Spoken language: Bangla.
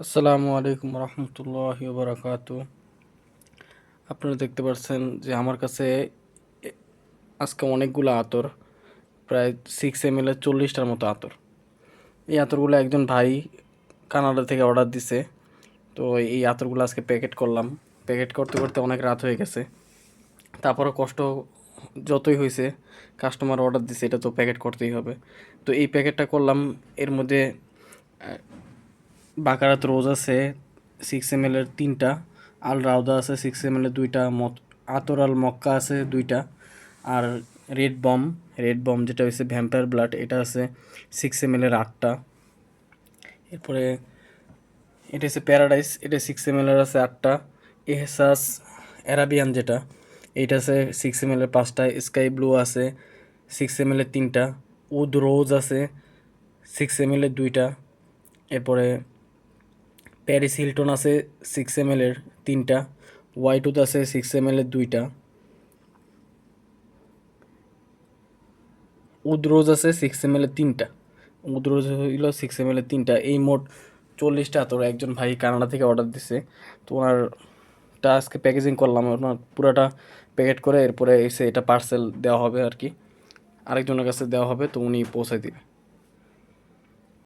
আসসালামু আলাইকুম রহমতুল্লাহ বারাকাতু আপনারা দেখতে পাচ্ছেন যে আমার কাছে আজকে অনেকগুলো আতর, প্রায় সিক্স এম এল এ চল্লিশটার মতো আতর। এই আতরগুলো একজন ভাই কানাডা থেকে অর্ডার দিছে। তো এই আতরগুলো আজকে প্যাকেট করলাম। প্যাকেট করতে করতে অনেক রাত হয়ে গেছে। তারপরে কষ্ট যতই হয়েছে কাস্টমার অর্ডার দিছে, এটা তো প্যাকেট করতেই হবে। তো এই প্যাকেটটা করলাম, এর মধ্যে বাকারাত রোজ আছে সিক্স এম এর তিনটা আল রাউদা আছে সিক্স এম এর দুইটা, মত, আতর আল মক্কা আছে দুইটা, আর রেড বম রেড বম যেটা হয়েছে ভ্যাম্পায়ার ব্লাড, এটা আছে সিক্স এম এর আটটা। এরপরে এটা হচ্ছে প্যারাডাইস, এটা সিক্স এম এর আছে আটটা। এহসাস অ্যারাবিয়ান যেটা, এইটা আছে সিক্স এম এর পাঁচটা। স্কাই ব্লু আছে সিক্স এম এর তিনটা। উদ রোজ আছে সিক্স এম এর দুইটা। এরপরে প্যারিস হিলটন আছে সিক্স এম এর তিনটা ওয়াই টুথ আছে সিক্স এম এর দুইটা। উদ্রোজ আছে সিক্স এম এর তিনটা। উদ্রোজ হইল সিক্স এম এর তিনটা। এই মোট চল্লিশটা তোর একজন ভাই কানাডা থেকে অর্ডার দিছে। তো ওনারটা আজকে প্যাকেজিং করলাম, ওনার পুরাটা প্যাকেট করে এরপরে এসে এটা পার্সেল দেওয়া হবে আর কি। আরেকজনের কাছে দেওয়া হবে, তো উনি পৌঁছে দিবে।